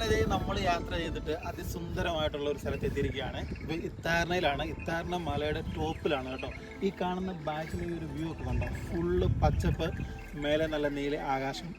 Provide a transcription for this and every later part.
അങ്ങനെ നമ്മൾ യാത്ര ചെയ്തിട്ട് അതിസുന്ദരമായിട്ടുള്ള ഒരു സ്ഥലത്ത് എത്തിയിരിക്കുകയാണ്. ഇപ്പോൾ ഇത്താർണയിലാണ്. ഇത്താർണ മലയുടെ ടോപ്പിലാണ് കേട്ടോ. ഈ കാണുന്ന ബാക്കിലെ ഒരു വ്യൂ ഒക്കെ കണ്ടോ? ഫുള്ള് പച്ചപ്പ് മേലെ നല്ല നീല ആകാശം.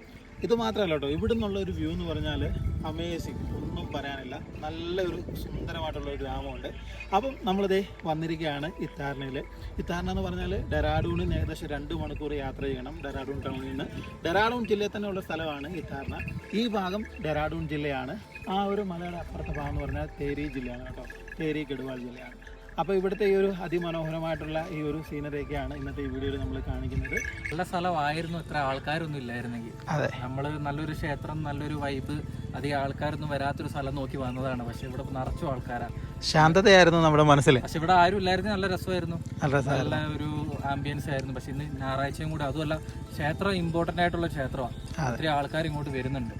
ഇത് മാത്രമല്ല കേട്ടോ ഇവിടെ നിന്നുള്ള ഒരു വ്യൂ എന്ന് പറഞ്ഞാൽ അമേസിങ് ഒന്നും പറയാനില്ല. നല്ലൊരു സുന്ദരമായിട്ടുള്ള ഒരു ഗ്രാമമുണ്ട്. അപ്പം നമ്മളിതേ വന്നിരിക്കുകയാണ് ഇത്താരണയിൽ ഇത്താരണ എന്ന് പറഞ്ഞാൽ ഡെറാഡൂണിൽ നിന്ന് ഏകദേശം രണ്ട് മണിക്കൂർ യാത്ര ചെയ്യണം ഡെറാഡൂൺ ടൗണിൽ നിന്ന്. ഡെറാഡൂൺ ജില്ലയിൽ തന്നെ ഉള്ള സ്ഥലമാണ് ഇത്താരണ. ഈ ഭാഗം ഡെറാഡൂൺ ജില്ലയാണ്. ആ ഒരു മലയുടെ അപ്പുറത്തെ ഭാഗം എന്ന് പറഞ്ഞാൽ തേരി ജില്ലയാണ് കേട്ടോ. തേരി ഗഡ്വാൾ ജില്ലയാണ്. അപ്പോൾ ഇവിടുത്തെ ഈ ഒരു അതിമനോഹരമായിട്ടുള്ള ഈ ഒരു സീനറിയൊക്കെയാണ് ഇന്നത്തെ ഈ വീഡിയോയിൽ നമ്മൾ കാണിക്കുന്നത്. നല്ല സ്ഥലമായിരുന്നു ഇത്ര ആൾക്കാരൊന്നും ഇല്ലായിരുന്നെങ്കിൽ. അതെ. നമ്മൾ നല്ലൊരു ക്ഷേത്രം നല്ലൊരു വൈബ് അധികം ആൾക്കാരൊന്നും വരാത്തൊരു സ്ഥലം നോക്കി വന്നതാണ്. പക്ഷെ ഇവിടെ നിറച്ചു ആൾക്കാരാണ് ശാന്തതയായിരുന്നു നമ്മുടെ മനസ്സിൽ പക്ഷെ ഇവിടെ ആരും ഇല്ലായിരുന്നു നല്ല രസമായിരുന്നു. നല്ല ഒരു ആംബിയൻസ് ആയിരുന്നു. പക്ഷെ ഇന്ന് ഞായറാഴ്ചയും കൂടി അതുമല്ല ക്ഷേത്രം ഇമ്പോർട്ടന്റ് ആയിട്ടുള്ള ക്ഷേത്രമാണ്. ഒത്തിരി ആൾക്കാർ ഇങ്ങോട്ട് വരുന്നുണ്ട്.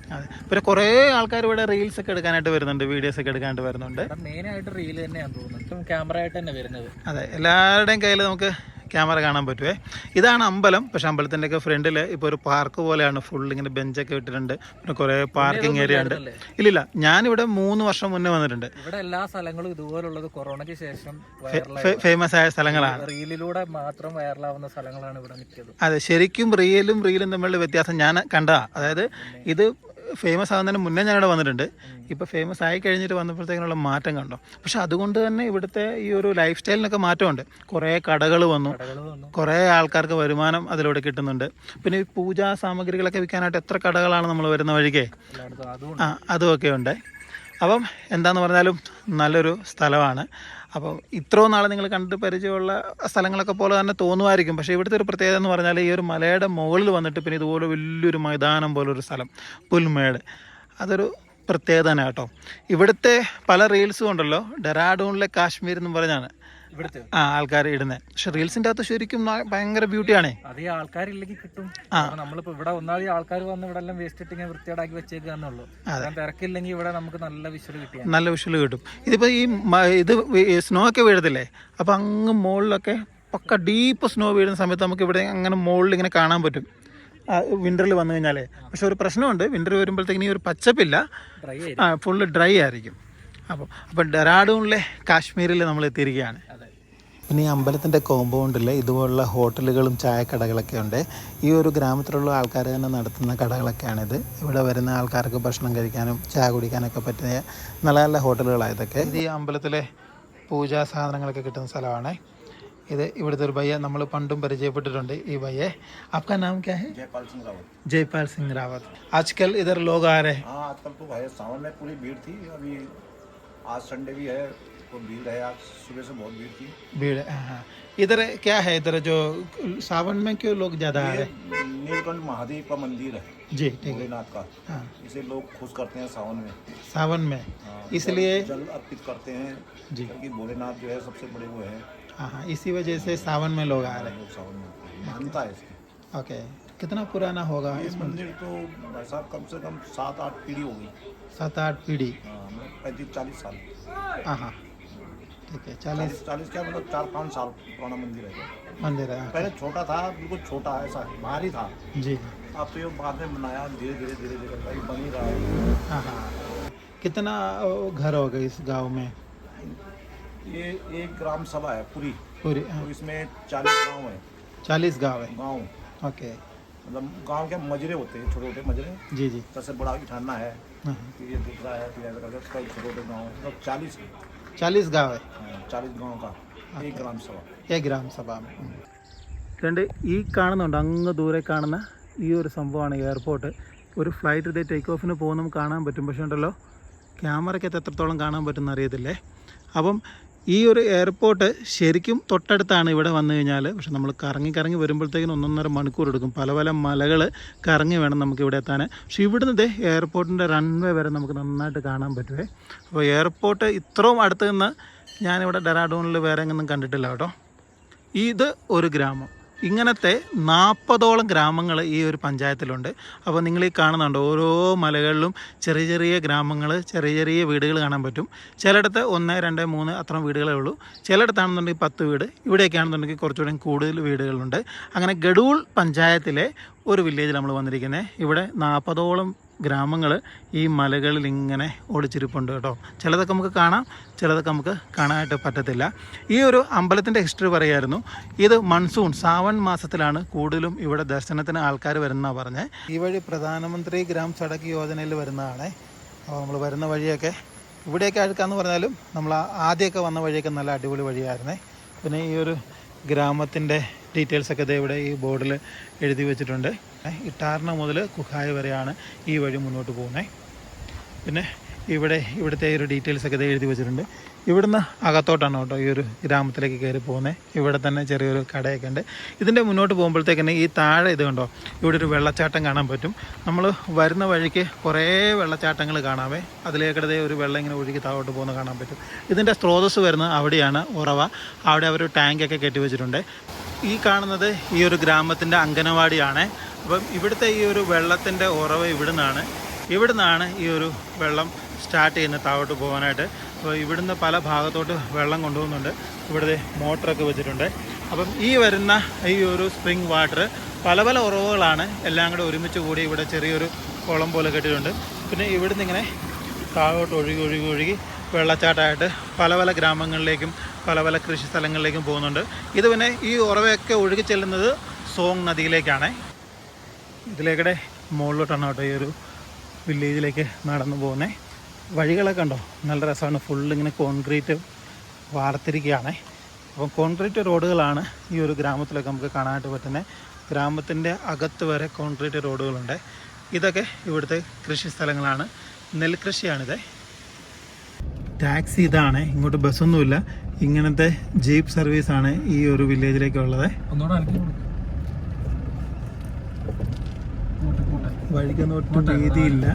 പിന്നെ കുറെ ആൾക്കാർ ഇവിടെ റീൽസ് ഒക്കെ എടുക്കാനായിട്ട് വരുന്നുണ്ട് വീഡിയോസ് ഒക്കെ എടുക്കാനായിട്ട് വരുന്നുണ്ട്. മെയിൻ ആയിട്ട് റീൽ തന്നെയാണ് തോന്നുന്നത്. ക്യാമറ ആയിട്ട് തന്നെ വരുന്നത്. അതെ. എല്ലാവരുടെയും കയ്യിൽ നമുക്ക് ക്യാമറ കാണാൻ പറ്റുമേ ഇതാണ് അമ്പലം. പക്ഷെ അമ്പലത്തിന്റെ ഒക്കെ ഫ്രണ്ടിൽ ഇപ്പോൾ ഒരു പാർക്ക് പോലെയാണ്. ഫുൾ ഇങ്ങനെ ബെഞ്ചൊക്കെ ഇട്ടിട്ടുണ്ട്. പിന്നെ കുറേ പാർക്കിംഗ് ഏരിയ ഉണ്ട്? ഇല്ലില്ല. ഞാനിവിടെ മൂന്ന് വർഷം മുന്നേ വന്നിട്ടുണ്ട്. ഇവിടെ എല്ലാ സ്ഥലങ്ങളും ഇതുപോലുള്ളത് കൊറോണയ്ക്ക് ശേഷം ഫേമസ് ആയ. സ്ഥലങ്ങളാണ്. റീലിലൂടെ മാത്രം വൈറലാവുന്ന സ്ഥലങ്ങളാണ് ഇവിടെ മിക്കതും. അതെ ശരിക്കും റിയലും റീലും തമ്മിലുള്ള വ്യത്യാസം ഞാൻ കണ്ടതാ. അതായത് ഇത് ഫേമസ് ആകുന്നതിന് മുന്നേ ഞാനിവിടെ വന്നിട്ടുണ്ട്. ഇപ്പോൾ ഫേമസ് ആയി കഴിഞ്ഞിട്ട് വന്നപ്പോഴത്തേക്കിനുള്ള മാറ്റം കണ്ടോ? പക്ഷെ അതുകൊണ്ട് തന്നെ ഇവിടുത്തെ ഈ ഒരു ലൈഫ് സ്റ്റൈലിനൊക്കെ മാറ്റമുണ്ട്. കുറേ കടകൾ വന്നു. കുറേ ആൾക്കാർക്ക് വരുമാനം അതിലൂടെ കിട്ടുന്നുണ്ട്. പിന്നെ ഈ പൂജാ സാമഗ്രികളൊക്കെ വിൽക്കാനായിട്ട് എത്ര കടകളാണ് നമ്മൾ വരുന്ന വഴിക്കേ? ആ അതുമൊക്കെ ഉണ്ട്. അപ്പം എന്താന്ന് പറഞ്ഞാലും നല്ലൊരു സ്ഥലമാണ്. അപ്പം ഇത്രയും നാൾ നിങ്ങൾ കണ്ട് പരിചയമുള്ള സ്ഥലങ്ങളൊക്കെ പോലെ തന്നെ തോന്നുമായിരിക്കും. പക്ഷേ ഇവിടുത്തെ ഒരു പ്രത്യേകത എന്ന് പറഞ്ഞാൽ ഈ ഒരു മലയുടെ മുകളിൽ വന്നിട്ട് പിന്നെ ഇതുപോലെ വലിയൊരു മൈതാനം പോലൊരു സ്ഥലം പുൽമേട്. അതൊരു പ്രത്യേകത തന്നെ കേട്ടോ. ഇവിടുത്തെ പല റീൽസും ഉണ്ടല്ലോ. ഡെറാഡൂണിലെ കാശ്മീർ എന്നും പറഞ്ഞാണ്. ആ ആൾക്കാർ ഇടുന്നത് പക്ഷെ റീൽസിന്റെ അകത്ത് ശരിക്കും ഭയങ്കര ബ്യൂട്ടിയാണേ. അതേ ആൾക്കാരില്ലെങ്കിൽ കിട്ടും. നമ്മളിപ്പോ ഇവിടെ ഒന്നാമത് ആൾക്കാർ വന്ന് ഇവിടെ എല്ലാം വേസ്റ്റ് ഇട്ട് ഇങ്ങനെ വൃത്തിയാടാക്കി വെച്ചേക്കാന്നുള്ളൂ തിരക്കില്ലെങ്കിൽ ഇവിടെ നമുക്ക് നല്ല വിഷ്വൽ കിട്ടിയാൽ നല്ല വിഷ്വൽ കിട്ടും. ഇതിപ്പോ ഈ ഇത് സ്നോ ഒക്കെ വീഴത്തില്ലേ? അപ്പൊ അങ്ങ് മുകളിലൊക്കെ പക്ക ഡീപ്പ് സ്നോ വീഴുന്ന സമയത്ത് നമുക്ക് ഇവിടെ അങ്ങനെ മുകളിൽ ഇങ്ങനെ കാണാൻ പറ്റും. വിന്ററിൽ വന്നു കഴിഞ്ഞാലേ. പക്ഷെ ഒരു പ്രശ്നമുണ്ട്. വിന്റർ വരുമ്പോഴത്തേക്കിനി ഒരു പച്ചപ്പില്ല. ഫുള്ള് ഡ്രൈ ആയിരിക്കും. അപ്പോൾ അപ്പോൾ ഡെറാഡൂണിലെ കാശ്മീരിൽ നമ്മൾ എത്തിയിരിക്കുകയാണ് പിന്നെ ഈ അമ്പലത്തിൻ്റെ കോമ്പൗണ്ടിൽ ഇതുപോലുള്ള ഹോട്ടലുകളും ചായക്കടകളൊക്കെ ഉണ്ട് ഈ ഒരു ഗ്രാമത്തിലുള്ള ആൾക്കാർ തന്നെ നടത്തുന്ന കടകളൊക്കെയാണിത് ഇവിടെ വരുന്ന ആൾക്കാർക്ക് ഭക്ഷണം കഴിക്കാനും ചായ കുടിക്കാനൊക്കെ പറ്റിയ നല്ല നല്ല ഹോട്ടലുകളാണ് ഇതൊക്കെ ഇത് ഈ അമ്പലത്തിലെ പൂജാ സാധനങ്ങളൊക്കെ കിട്ടുന്ന സ്ഥലമാണ് ഇത് ഇവിടുത്തെ ഒരു ഭയ്യ നമ്മൾ പണ്ടും പരിചയപ്പെട്ടിട്ടുണ്ട് ഈ ഭയ്യെ आपका नाम क्या है जयपाल सिंह रावत जयपाल सिंह रावत आजकल इधर लोग आ रहे हैं हाँ आजकल तो है सावन में पूरी भीड़ थी अभी आज संडे भी है तो भीड़ है आज सुबह से बहुत भीड़ थी। भीड़ हाँ। हाँ। इधर क्या है इधर जो सावन में क्यों लोग ज़्यादा आ रहे? हैं नीलकंठ महादेव का मंदिर है जी ठीक है। भोलेनाथ का। हाँ। इसे लोग खुश करते हैं सावन में। सावन में। हाँ, इसलिए जल- अर्पित करते हैं जी। क्योंकि भोलेनाथ जो है सबसे बड़े वो है। हाँ हाँ इसी वजह से सावन में लोग आ रहे। लोग सावन में आते हैं। है इसकी। ओके कितना पुराना होगा इस मंदिर? तो भाई साहब कम से कम सात आठ पीढ़ी हो गई। सात आठ पीढ़ी। हाँ पैंतीस चालीस साल। हाँ हाँ। ठीक है चालीस। चालीस क्या मतलब चार पाँच साल पुराना मंदिर है मंदिर है पहले छोटा था बिल्कुल छोटा ऐसा बाहर ही था। जी। अब तो ये बाद में बनाया धीरे धीरे धीरे धीरे बन ही रहा है। हाँ हाँ। कितना घर होगा इस गाँव में? ये एक ग्राम सभा है पूरी। पूरी तो इसमें चालीस गाँव है। चालीस गाँव है? गाँव। ओके। मतलब गाँव के मजरे होते हैं छोटे छोटे मजरे। जी जी। सबसे बड़ा इठाना है हाँ फिर ये दूसरा है फिर ऐसा करके कई छोटे छोटे गाँव है। मतलब चालीस चालीस गांव है चालीस गाँव का एक ग्राम सभा ഏ ഗ്രാമസഭ രണ്ട് ഈ കാണുന്നുണ്ട് അങ്ങ് ദൂരെ കാണുന്ന ഈ ഒരു സംഭവമാണ് എയർപോർട്ട് ഒരു ഫ്ലൈറ്റ് ഇതേ ടേക്ക് ഓഫിന് പോകുന്ന നമുക്ക് കാണാൻ പറ്റും പക്ഷേ ഉണ്ടല്ലോ ക്യാമറയ്ക്കകത്ത് എത്രത്തോളം കാണാൻ പറ്റുമെന്ന് അറിയത്തില്ലേ അപ്പം ഈ ഒരു എയർപോർട്ട് ശരിക്കും തൊട്ടടുത്താണ് ഇവിടെ വന്നു കഴിഞ്ഞാൽ പക്ഷെ നമ്മൾ കറങ്ങി കറങ്ങി വരുമ്പോഴത്തേക്കിനും ഒന്നൊന്നര മണിക്കൂർ എടുക്കും. പല പല മലകൾ കറങ്ങി വേണം നമുക്ക് ഇവിടെ എത്താൻ പക്ഷേ ഇവിടുന്ന് എയർപോർട്ടിന്റെ റൺവേ വരെ നമുക്ക് നന്നായിട്ട് കാണാൻ പറ്റുമേ അപ്പോൾ എയർപോർട്ട് ഇത്രയും അടുത്ത് നിന്ന് ഞാനിവിടെ ഡെറാഡൂണിൽ വേറെ എങ്ങൊന്നും കണ്ടിട്ടില്ല കേട്ടോ. ഇത് ഒരു ഗ്രാമം. ഇങ്ങനത്തെ നാൽപ്പതോളം ഗ്രാമങ്ങൾ ഈ ഒരു പഞ്ചായത്തിലുണ്ട്. അപ്പോൾ നിങ്ങൾ ഈ കാണുന്നുണ്ട് ഓരോ മലകളിലും ചെറിയ ചെറിയ ഗ്രാമങ്ങൾ ചെറിയ ചെറിയ വീടുകൾ കാണാൻ പറ്റും. ചിലയിടത്ത് ഒന്ന് രണ്ട് മൂന്ന് അത്ര വീടുകളേ ഉള്ളൂ. ചിലയിടത്താണെന്നുണ്ടെങ്കിൽ പത്ത് വീട്. ഇവിടെയൊക്കെ ആണെന്നുണ്ടെങ്കിൽ കുറച്ചുകൂടി കൂടുതൽ വീടുകളുണ്ട്. അങ്ങനെ ഗഡൂൾ പഞ്ചായത്തിലെ ഒരു വില്ലേജിൽ നമ്മൾ വന്നിരിക്കുന്നത് ഇവിടെ നാൽപ്പതോളം ഗ്രാമങ്ങൾ ഈ മലകളിൽ ഇങ്ങനെ ഒളിച്ചിരിപ്പുണ്ട് കേട്ടോ. ചിലതൊക്കെ നമുക്ക് കാണാം ചിലതൊക്കെ നമുക്ക് കാണാനായിട്ട് പറ്റത്തില്ല. ഈ ഒരു അമ്പലത്തിന്റെ ഹിസ്റ്ററി പറയായിരുന്നു. ഇത് മൺസൂൺ സാവൺ മാസത്തിലാണ് കൂടുതലും ഇവിടെ ദർശനത്തിന് ആൾക്കാർ വരുന്ന പറഞ്ഞത് ഈ വഴി പ്രധാനമന്ത്രി ഗ്രാം സടക്ക് യോജനയിൽ വരുന്നതാണ്. അപ്പോൾ നമ്മൾ വരുന്ന വഴിയൊക്കെ ഇവിടെയൊക്കെ അഴുക്കാന്ന് പറഞ്ഞാലും നമ്മൾ ആദ്യമൊക്കെ വന്ന വഴിയൊക്കെ നല്ല അടിപൊളി വഴിയായിരുന്നേ. പിന്നെ ഈ ഒരു ഗ്രാമത്തിന്റെ ഡീറ്റെയിൽസ് ഒക്കെ ദേ ഇവിടെ ഈ ബോർഡിൽ എഴുതി വെച്ചിട്ടുണ്ട്. ഇട്ടാർണ മുതൽ കുഹായ വരെയാണ് ഈ വഴി മുന്നോട്ട് പോകുന്നത് പിന്നെ ഇവിടെ ഇവിടുത്തെ ഒരു ഡീറ്റെയിൽസ് ഒക്കെ ദേ എഴുതി വെച്ചിട്ടുണ്ട്. ഇവിടുന്ന് അകത്തോട്ടാണ് കേട്ടോ ഈ ഒരു ഗ്രാമത്തിലേക്ക് കയറി പോകുന്നത് ഇവിടെ തന്നെ ചെറിയൊരു കടയൊക്കെ ഉണ്ട്. ഇതിന്റെ മുന്നോട്ട് പോകുമ്പോഴത്തേക്കിന് ഈ താഴെ ഇത് കണ്ടോ? ഇവിടെ ഒരു വെള്ളച്ചാട്ടം കാണാൻ പറ്റും. നമ്മൾ വരുന്ന വഴിക്ക് കുറേ വെള്ളച്ചാട്ടങ്ങൾ കാണാമേ അതിലേക്കിടതെ ഒരു വെള്ളം ഇങ്ങനെ ഒഴുകി താഴോട്ട് പോകുന്ന കാണാൻ പറ്റും. ഇതിന്റെ സ്രോതസ് വരുന്നത് അവിടെയാണ് ഉറവ. അവിടെ അവർ ടാങ്കൊക്കെ കെട്ടി വെച്ചിട്ടുണ്ട്. ഈ കാണുന്നത് ഈ ഒരു ഗ്രാമത്തിന്റെ അംഗനവാടിയാണ്. അപ്പം ഇവിടുത്തെ ഈ ഒരു വെള്ളത്തിന്റെ ഉറവ ഇവിടുന്നാണ്. ഇവിടുന്നാണ് ഈ ഒരു വെള്ളം സ്റ്റാർട്ട് ചെയ്യുന്നത് താഴോട്ട് പോകാനായിട്ട്. അപ്പോൾ ഇവിടുന്ന് പല ഭാഗത്തോട്ട് വെള്ളം കൊണ്ടുപോകുന്നുണ്ട്. ഇവിടുത്തെ മോട്ടറൊക്കെ വെച്ചിട്ടുണ്ട്. അപ്പം ഈ വരുന്ന ഈ ഒരു സ്പ്രിംഗ് വാട്ടർ പല പല ഉറവുകളാണ് എല്ലാം കൂടെ ഒരുമിച്ച് കൂടി ഇവിടെ ചെറിയൊരു കുളം പോലെ കെട്ടിയിട്ടുണ്ട്. പിന്നെ ഇവിടുന്ന് ഇങ്ങനെ താഴോട്ട് ഒഴുകി ഒഴുകി ഒഴുകി വെള്ളച്ചാട്ടമായിട്ട് പല പല ഗ്രാമങ്ങളിലേക്കും പല പല കൃഷി സ്ഥലങ്ങളിലേക്കും പോകുന്നുണ്ട്. ഇത് പിന്നെ ഈ ഉറവയൊക്കെ ഒഴുകി ചെല്ലുന്നത് സോങ് നദിയിലേക്കാണ്. ഇതിലേക്കിടെ മുകളിലോട്ടാണ് കേട്ടോ ഈ ഒരു വില്ലേജിലേക്ക് നടന്നു പോകുന്നത് വഴികളൊക്കെ ഉണ്ടോ നല്ല രസമാണ്. ഫുള്ള് ഇങ്ങനെ കോൺക്രീറ്റ് വാർത്തിരിക്കുകയാണ്. അപ്പം കോൺക്രീറ്റ് റോഡുകളാണ് ഈ ഒരു ഗ്രാമത്തിലൊക്കെ നമുക്ക് കാണാനായിട്ട് പറ്റുന്നത് ഗ്രാമത്തിന്റെ അകത്ത് വരെ കോൺക്രീറ്റ് റോഡുകളുണ്ട് ഇതൊക്കെ ഇവിടുത്തെ കൃഷി സ്ഥലങ്ങളാണ്. നെൽകൃഷിയാണിത്. ടാക്സി ഇതാണ്. ഇങ്ങോട്ട് ബസ്സൊന്നുമില്ല. ഇങ്ങനത്തെ ജീപ്പ് സർവീസ് ആണ് ഈ ഒരു വില്ലേജിലേക്കുള്ളത്. വഴിക്കൊന്നും ഒട്ടും രീതിയില്ല.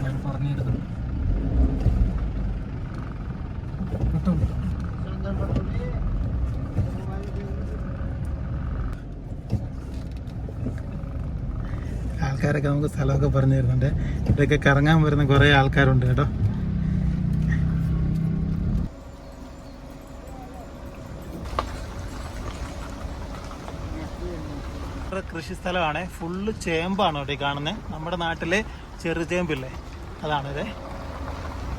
ആൾക്കാരൊക്കെ നമുക്ക് സ്ഥലമൊക്കെ പറഞ്ഞു തരുന്നുണ്ട്. ഇവിടെയൊക്കെ കറങ്ങാൻ വരുന്ന കുറേ ആൾക്കാരുണ്ട് കേട്ടോ. കൃഷി സ്ഥലമാണ്. ഫുള്ള് ചേമ്പാണ് ഇവിടെ കാണുന്നത് നമ്മുടെ നാട്ടിലെ ചെറുചേമ്പില്ലേ അതാണിത്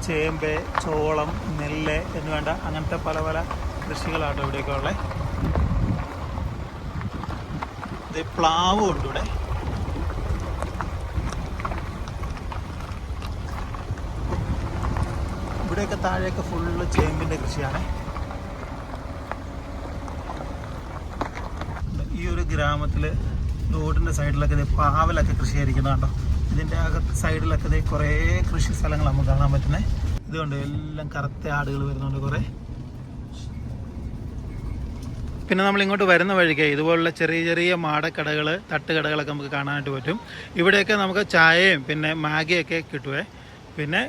ചേമ്പ് ചോളം നെല്ല് എന്ന് വേണ്ട അങ്ങനത്തെ പല പല കൃഷികളാണ് ഇവിടെയൊക്കെ ഉള്ളത് ഇത് പ്ലാവ് ഉണ്ട് ഇവിടെ. ഇവിടെയൊക്കെ താഴെയൊക്കെ ഫുള്ള് ചേമ്പിന്റെ കൃഷിയാണ് ഈ ഒരു ഗ്രാമത്തിൽ റോഡിന്റെ സൈഡിലൊക്കെ പാവലൊക്കെ കൃഷി ചെയ്തിരിക്കുന്നത് കണ്ടോ ഇതിന്റെ അകത്ത് സൈഡിലൊക്കെ കുറേ കൃഷി സ്ഥലങ്ങൾ നമുക്ക് കാണാൻ പറ്റുന്നത് ഇതുകൊണ്ട് എല്ലാം കറുത്ത ആടുകൾ വരുന്നുണ്ട് കുറേ. പിന്നെ നമ്മൾ ഇങ്ങോട്ട് വരുന്ന വഴിക്ക് ഇതുപോലുള്ള ചെറിയ ചെറിയ മാടക്കടകൾ തട്ടുകടകളൊക്കെ നമുക്ക് കാണാനായിട്ട് പറ്റും. ഇവിടെയൊക്കെ നമുക്ക് ചായയും പിന്നെ മാഗിയൊക്കെ കിട്ടുവേ. പിന്നെ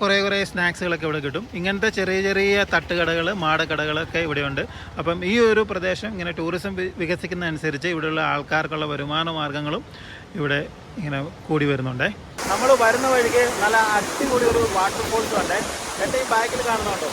കുറേ കുറേ സ്നാക്സുകളൊക്കെ ഇവിടെ കിട്ടും. ഇങ്ങനത്തെ ചെറിയ ചെറിയ തട്ടുകടകൾ മാടക്കടകളൊക്കെ ഇവിടെയുണ്ട്. അപ്പം ഈ ഒരു പ്രദേശം ഇങ്ങനെ ടൂറിസം വികസിക്കുന്നതനുസരിച്ച് ഇവിടെയുള്ള ആൾക്കാർക്കുള്ള വരുമാന മാർഗങ്ങളും ഇവിടെ ഇങ്ങനെ കൂടി വരുന്നുണ്ട്. നമ്മൾ വരുന്ന വഴിക്ക് നല്ല അടിപൊളി ഒരു വാട്ടർഫോൾസ് ഉണ്ട്. എന്റെ ഈ ബാക്കിൽ കാണുന്നുണ്ടോ.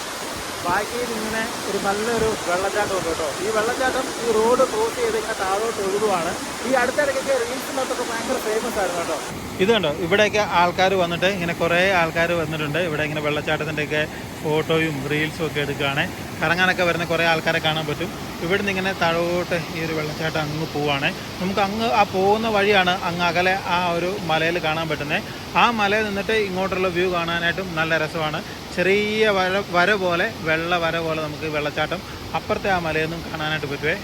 ബാക്കിൽ ഇങ്ങനെ ഒരു നല്ലൊരു വെള്ളച്ചാട്ടം ഉണ്ട് കേട്ടോ. ഈ വെള്ളച്ചാട്ടം ഈ റോഡ് ക്രോസ് ചെയ്ത് ഇങ്ങനെ താഴോട്ട് ഒഴുകുവാണ്. ഈ അടുത്തിടയ്ക്കൊക്കെ റീൽസിനകത്തൊക്കെ ഭയങ്കര ഫേമസ് ആയിരുന്നു കേട്ടോ. ഇത് കണ്ടോ? ഇവിടെയൊക്കെ ആൾക്കാർ വന്നിട്ട് ഇങ്ങനെ കുറേ ആൾക്കാർ വന്നിട്ടുണ്ട്. ഇവിടെ ഇങ്ങനെ വെള്ളച്ചാട്ടത്തിന്റെയൊക്കെ ഫോട്ടോയും റീൽസും ഒക്കെ എടുക്കുകയാണ്. കറങ്ങാനൊക്കെ വരുന്ന കുറേ ആൾക്കാരെ കാണാൻ പറ്റും. ഇവിടുന്ന് ഇങ്ങനെ താഴോട്ട് ഈ ഒരു വെള്ളച്ചാട്ടം അങ്ങ് പോവാണ്. നമുക്ക് അങ്ങ് ആ പോകുന്ന വഴിയാണ് അങ്ങ് അകലെ ആ ഒരു മലയിൽ കാണാൻ പറ്റുന്നത് ആ മലയിൽ നിന്നിട്ട് ഇങ്ങോട്ടുള്ള വ്യൂ കാണാനായിട്ടും നല്ല രസമാണ്. ചെറിയ വര വര പോലെ വെള്ള വര പോലെ നമുക്ക് വെള്ളച്ചാട്ടം അപ്പുറത്തെ ആ മലയിൽ നിന്നും കാണാനായിട്ട് പറ്റുമേ